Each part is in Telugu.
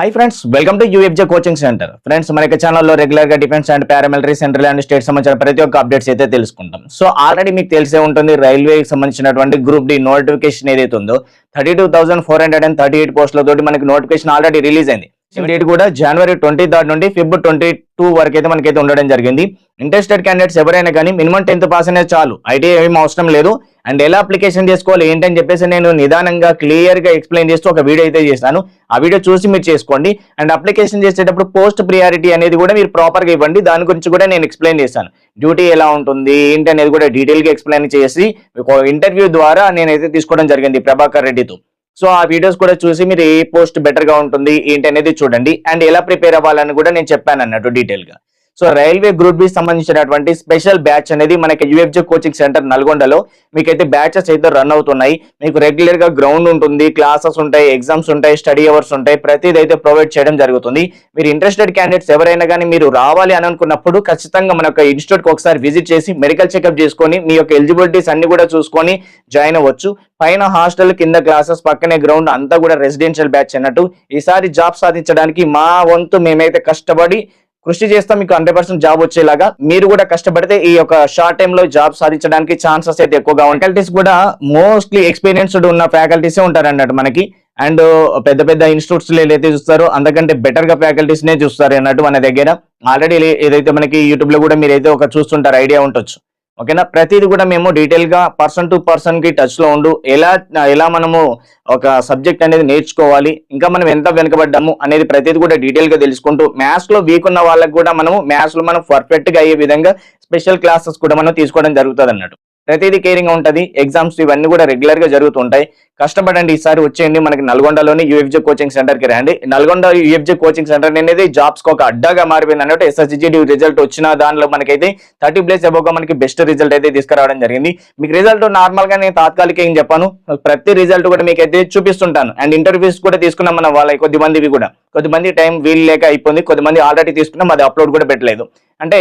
Hi friends welcome to UFJ coaching centre friends మన యొక్క ఛానల్లో రెగ్యులర్గా defence and paramilitary central and state సంబంధించిన ప్రతి ఒక్క అప్డేట్స్ అయితే తెలుసుకుంటాం. సో ఆల్రెడీ మీకు తెలిసే ఉంటుంది రైల్వేకి సంబంధించినటువంటి గ్రూప్ డి నోటిఫికేషన్ ఏదైతే ఉందో thirty two thousand four hundred and thirty eight పోస్టులతోటి మనకి నోటిఫికేషన్ ఆల్రెడీ రిలీజ్ అయింది. డేట్ కూడా జనవరి ట్వంటీ థర్డ్ నుండి ఫిబ్ ట్వంటీ టూ వరకు అయితే మనకైతే ఉండడం జరిగింది. ఇంట్రెస్టెడ్ క్యాండిడేట్స్ ఎవరైనా కానీ మినిమం టెన్త్ పాస్ అనేది చాలు. ఐటీ ఏం అవసరం లేదు. అండ్ ఎలా అప్లికేషన్ చేసుకోవాలి ఏంటని చెప్పేసి నేను నిదానంగా క్లియర్గా ఎక్స్ప్లెయిన్ చేస్తూ ఒక వీడియో అయితే చేస్తాను. ఆ వీడియో చూసి మీరు చేసుకోండి. అండ్ అప్లికేషన్ చేసేటప్పుడు పోస్ట్ ప్రియారిటీ అనేది కూడా మీరు ప్రాపర్గా ఇవ్వండి. దాని గురించి కూడా నేను ఎక్స్ప్లెయిన్ చేస్తాను. డ్యూటీ ఎలా ఉంటుంది ఏంటి అనేది కూడా డీటెయిల్గా ఎక్స్ప్లెయిన్ చేసి ఒక ఇంటర్వ్యూ ద్వారా నేనైతే తీసుకోవడం జరిగింది ప్రభాకర్ రెడ్డితో. సో ఆ వీడియోస్ కూడా చూసి మీరు ఏ పోస్ట్ బెటర్గా ఉంటుంది ఏంటి అనేది చూడండి. అండ్ ఎలా ప్రిపేర్ అవ్వాలని కూడా నేను చెప్పాను అన్నట్టు డీటెయిల్గా. సో రైల్వే గ్రూప్ బి సంబంధించినటువంటి స్పెషల్ బ్యాచ్ అనేది మనకి యూఎఫ్జే కోచింగ్ సెంటర్ నల్గొండలో. మీకైతే బ్యాచెస్ అయితే రన్ అవుతున్నాయి. మీకు రెగ్యులర్గా గ్రౌండ్ ఉంటుంది క్లాసెస్ ఉంటాయి ఎగ్జామ్స్ ఉంటాయి స్టడీ అవర్స్ ఉంటాయి. ప్రతిదీ అయితే ప్రొవైడ్ చేయడం జరుగుతుంది. మీరు ఇంట్రెస్టెడ్ క్యాండిడేట్స్ ఎవరైనా కానీ మీరు రావాలి అని అనుకున్నప్పుడు ఖచ్చితంగా మన యొక్క ఇన్స్టిట్యూట్ ఒకసారి విజిట్ చేసి మెడికల్ చెకప్ చేసుకొని మీ యొక్క ఎలిజిబిలిటీస్ అన్ని కూడా చూసుకొని జాయిన్ అవ్వచ్చు. పైన హాస్టల్ కింద క్లాసెస్ పక్కనే గ్రౌండ్ అంతా కూడా రెసిడెన్షియల్ బ్యాచ్ అన్నట్టు ఈసారి జాబ్ సాధించడానికి మా వంతు మేమైతే కష్టపడి కృషి చేస్తాం మీకు హండ్రెడ్ పర్సెంట్ జాబ్ వచ్చేలాగా. మీరు కూడా కష్టపడితే ఈ యొక్క షార్ట్ టైమ్లో జాబ్ సాధించడానికి ఛాన్సెస్ అయితే ఎక్కువగా ఫ్యాకల్టీస్ కూడా మోస్ట్లీ ఎక్స్పీరియన్స్డ్ ఉన్న ఫ్యాకల్టీస్ ఉంటారు అన్నట్టు మనకి. అండ్ uh, పెద్ద పెద్ద ఇన్స్టిట్యూట్స్లో ఏదైతే చూస్తారో అంతకంటే బెటర్గా ఫ్యాకల్టీస్ నే చూస్తారు అన్నట్టు మన దగ్గర. ఆల్రెడీ ఏదైతే మనకి యూట్యూబ్లో కూడా మీరైతే ఒక చూస్తుంటారు ఐడియా ఉండొచ్చు ఓకేనా? ప్రతిది కూడా మేము డీటెయిల్గా పర్సన్ టు పర్సన్కి ఉండు. ఎలా ఎలా మనము ఒక సబ్జెక్ట్ అనేది నేర్చుకోవాలి ఇంకా మనం ఎంత వెనుకబడ్డాము అనేది ప్రతిది కూడా డీటెయిల్గా తెలుసుకుంటూ మ్యాథ్స్లో వీక్ ఉన్న వాళ్ళకి కూడా మనము మ్యాథ్స్లో మనం పర్ఫెక్ట్గా అయ్యే విధంగా స్పెషల్ క్లాసెస్ కూడా మనం తీసుకోవడం జరుగుతుంది అన్నట్టు ప్రతిదీ కేరింగ్ ఉంటుంది. ఎగ్జామ్స్ ఇవన్నీ కూడా రెగ్యులర్గా జరుగుతుంటాయి. కష్టపడండి. ఈసారి వచ్చేయండి. మనకి నల్గొండలోని యూఎఫ్జే కోచింగ్ సెంటర్కి రండి. నల్గొండ యూఎఫ్జే కోచింగ్ సెంటర్ అనేది జాబ్స్కి ఒక అడ్డాగా మారిపోయింది అన్నట్టు ఎస్ఎస్జిడి రిజల్ట్ వచ్చిన దానిలో మనకైతే థర్టీ ప్లేస్ అబోగా మనకి బెస్ట్ రిజల్ట్ అయితే తీసుకురావడం జరిగింది. మీకు రిజల్ట్ నార్మల్గా నేను తాత్కాలిక ఏం చెప్పాను. ప్రతి రిజల్ట్ కూడా మీకు అయితే చూపిస్తుంటాను. అండ్ ఇంటర్వ్యూస్ కూడా తీసుకున్నాం మన వాళ్ళ కొద్ది మందివి కూడా. కొద్దిమంది టైం వీలు లేక అయిపోయింది. కొద్దిమంది ఆల్రెడీ తీసుకున్నాం. అది అప్లోడ్ కూడా పెట్టలేదు. అంటే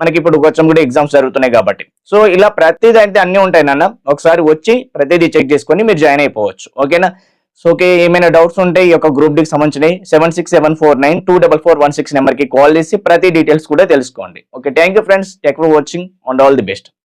మనకి ఇప్పుడు కొంచెం కూడా ఎగ్జామ్స్ జరుగుతున్నాయి కాబట్టి. సో ఇలా ప్రతిదీ అయితే అన్ని ఉంటాయి నాన్న. ఒకసారి వచ్చి ప్రతిదీ చెక్ చేసుకొని మీరు జాయిన్ అయిపోవచ్చు. ఓకేనా? సో ఓకే ఏమైనా డౌట్స్ ఉంటే ఈ యొక్క గ్రూప్ డికి సంబంధించినవి. Seven six seven four nine two double four one six నెంబర్కి కాల్ చేసి ప్రతి డీటెయిల్స్ కూడా తెలుసుకోండి. Okay thank you friends thanks for watching and all the best